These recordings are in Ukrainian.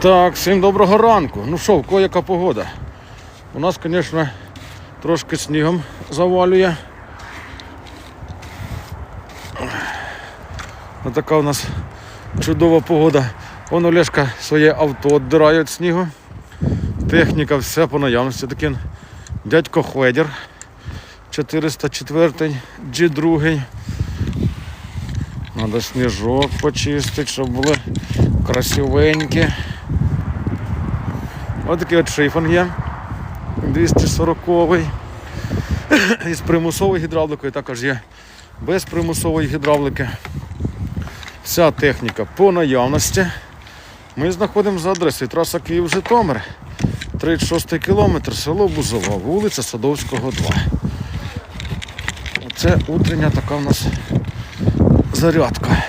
Так, всім доброго ранку. Ну що, в кого яка погода? У нас, звісно, трошки снігом завалює. Ось така у нас чудова погода. Вон Олешка своє авто віддирає від снігу. Техніка все по наявності. Такий дядько Хведір. 404 G2. Надо сніжок почистити, щоб були красивенькі. Ось такий от шифон є. 240-й. Із примусовою гідравликою також є без примусової гідравлики. Вся техніка по наявності. Ми знаходимося за адресою траса Київ-Житомир. 36 кілометр, село Бузова, вулиця Садовського, 2. Оце утрення така у нас зарядка.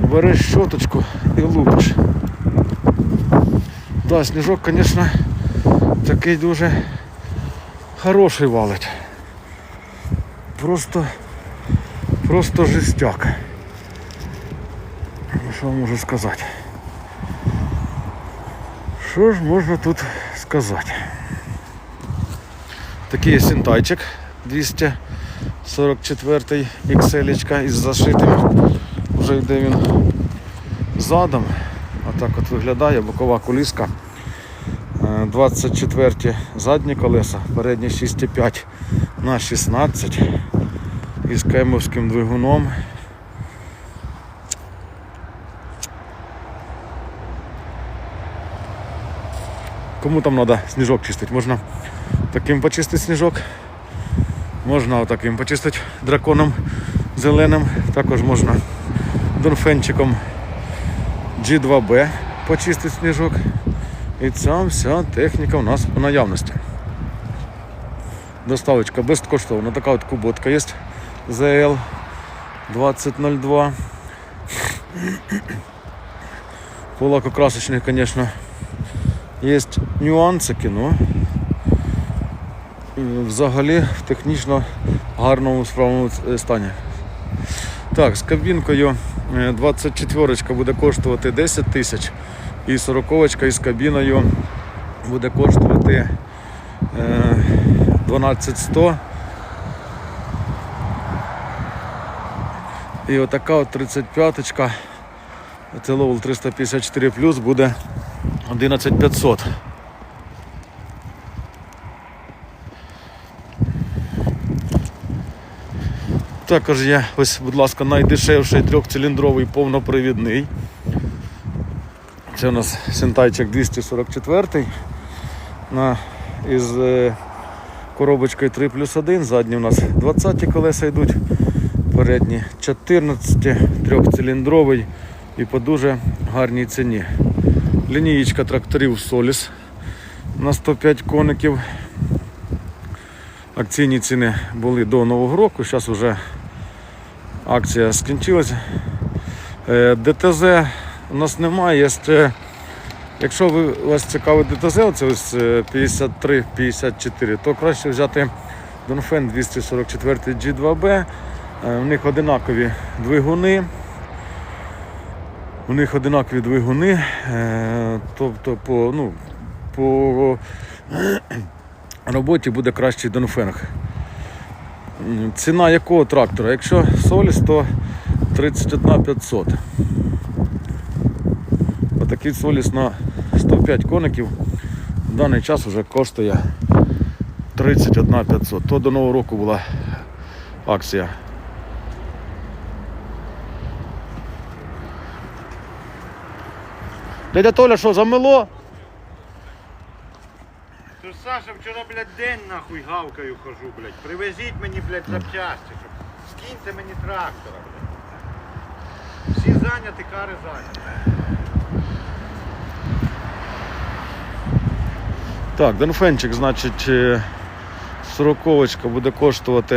Береш щоточку і лупиш. Да, сніжок, звісно, такий дуже хороший валить. Просто, просто жестяк. Ну, Що можу сказати? Що ж можна тут сказати? Такий синтайчик 244 XL із зашитим. Вже йде він задом. Отак от виглядає бокова коліска. Е, 24 задні колеса, передні 6,5 на 16 із кемовським двигуном. Кому там треба сніжок чистити? Можна таким почистити сніжок. Можна отаким почистити драконом зеленим. Також можна донфенчиком G2B почистити сніжок. І ця вся техніка у нас по наявності. Доставочка безкоштовна. Така от куботка є. ZL 2002. По лакокрасочних, звісно, є нюансики, ну е, взагалі в технічно гарному справному е, стані. Так, з кабінкою 24 буде коштувати 10 тисяч і 40 із кабіною буде коштувати е, 12100. І отака от 35-ка, це ловел 354 плюс буде 11500. Також є ось, будь ласка, найдешевший трьохциліндровий повнопривідний. Це у нас Сентайчик 244 на, із е, коробочкою 3 плюс 1. Задні у нас 20 колеса йдуть, передні 14, трьохциліндровий і по дуже гарній ціні. Лінієчка тракторів Solis на 105 коників. Акційні ціни були до Нового року, зараз вже акція скінчилася. Е, ДТЗ у нас немає. Є якщо ви, вас цікавить ДТЗ, це ось е, 53-54, то краще взяти Донфен 244 G2B. Е, У них одинакові двигуни. У них одинакові двигуни, е, тобто по, ну, по роботі буде кращий Донфенг. Ціна якого трактора? Якщо Соліс, то 31 500. Отакий Соліс на 105 коників в даний час вже коштує 31 500. То до Нового року була акція. Дядя Толя, що, замело? Саша вчора, блядь, день нахуй гавкаю хожу, блядь. Привезіть мені, блядь, запчасті, щоб скиньте мені трактора, блядь. Всі зайняті, кари зайняті. Так, Донфенчик, значить, е, сороковочка буде коштувати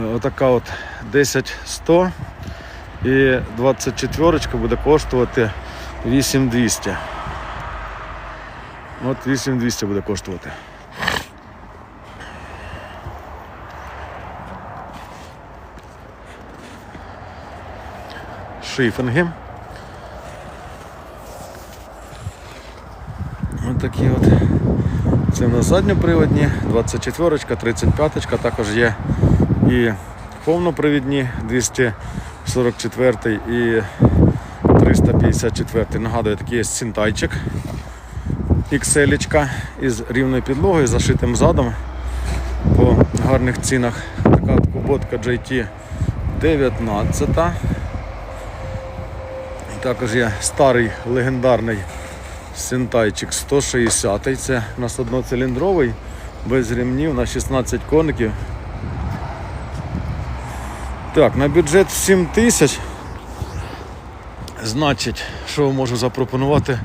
е, отака от 10 100 і 24 буде коштувати 8200. От 8200 буде коштувати. Шифінги. Ось такі от. Це в нас задньоприводні, 24, ка 35, ка також є і повнопривідні 244 і 354. Нагадую, такий є синтайчик. XL із рівною підлогою, зашитим задом по гарних цінах. Така куботка JT 19. Також є старий легендарний Сентайчик 160 Це у нас одноциліндровий, без ремнів на 16 коників. Так, на бюджет 7 тисяч. Значить, що можу запропонувати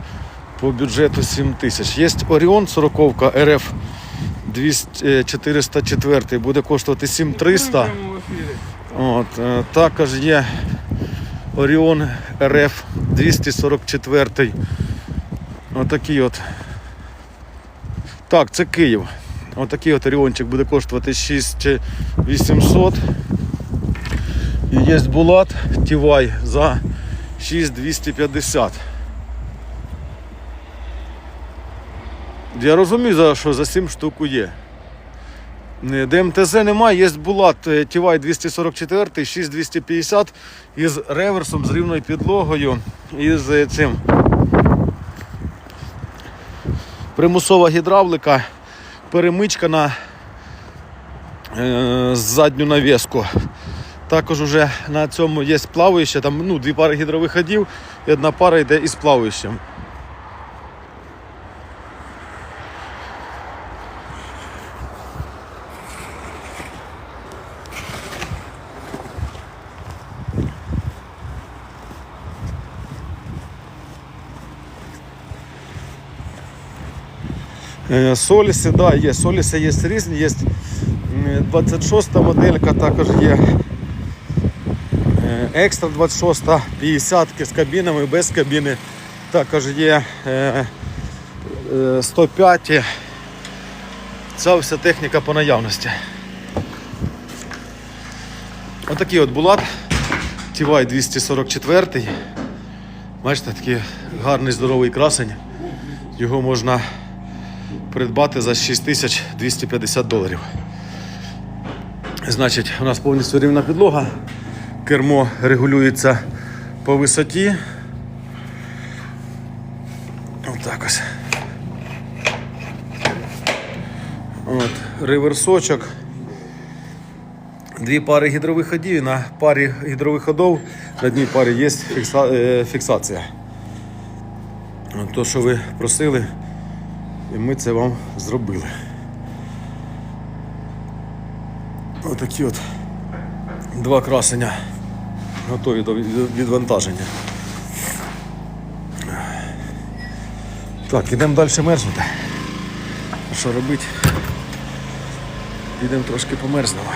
по бюджету 7 тисяч. Є Оріон 40 РФ 200, е, 404 буде коштувати 7300. От, е, також є Оріон РФ 244. Отакий от. Так, це Київ. Отакий от Оріончик буде коштувати 6800. І є Булат Тівай за 6250. Я розумію, що за 7 штук є. Е, ДМТЗ немає, є Булат е, Тівай 244, 6250 із реверсом, з рівною підлогою і з цим. Примусова гідравлика, перемичка на е, задню навіску. Також уже на цьому є плаваюче, там ну, дві пари гідровиходів і одна пара йде із плаваючим. Соліси, да, є. Соліси є різні, є м, 26 моделька, також є е, екстра 26, 50 з кабінами, без кабіни. Також є е, е, 105. Ця вся техніка по наявності. Отакий от булат. Тівай 244. Бачите, такий гарний здоровий красень. Його можна придбати за 6250 доларів. Значить, у нас повністю рівна підлога. Кермо регулюється по висоті. Отак ось. От, реверсочок. Дві пари гідровиходів і на парі гідровиходів на одній парі є фікса... е, фіксація. То, що ви просили, і ми це вам зробили. Отакі от два красення готові до відвантаження. Так, ідемо далі мерзнути. Що робити? Підемо трошки померзнемо.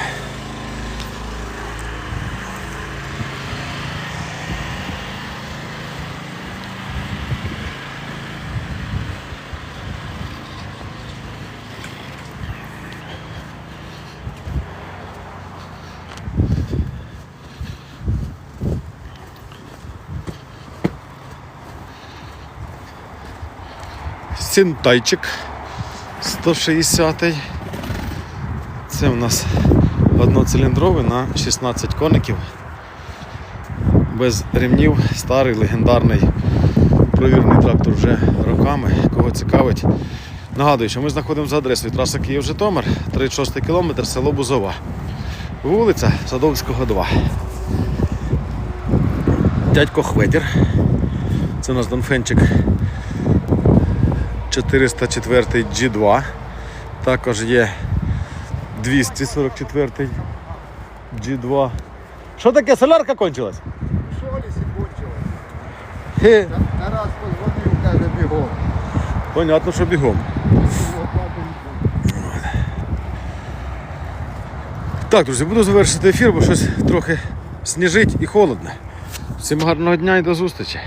Синтайчик 160. Це у нас одноциліндровий на 16 коників. Без ремнів, старий легендарний провірений трактор вже роками. Кого цікавить. Нагадую, що ми знаходимося за адресою траса Київ-Житомир, 36 кілометр, село Бузова. Вулиця Садовського 2. Дядько Хведір. Це у нас Донфенчик 404 G2. Також є 244 G2. Що таке? Солярка кончилась? Хе, Тарас позвонив, каже, бігом. понятно, що бігом. Так, друзі, буду завершити ефір, бо щось трохи сніжить і холодно. Всім гарного дня і до зустрічі.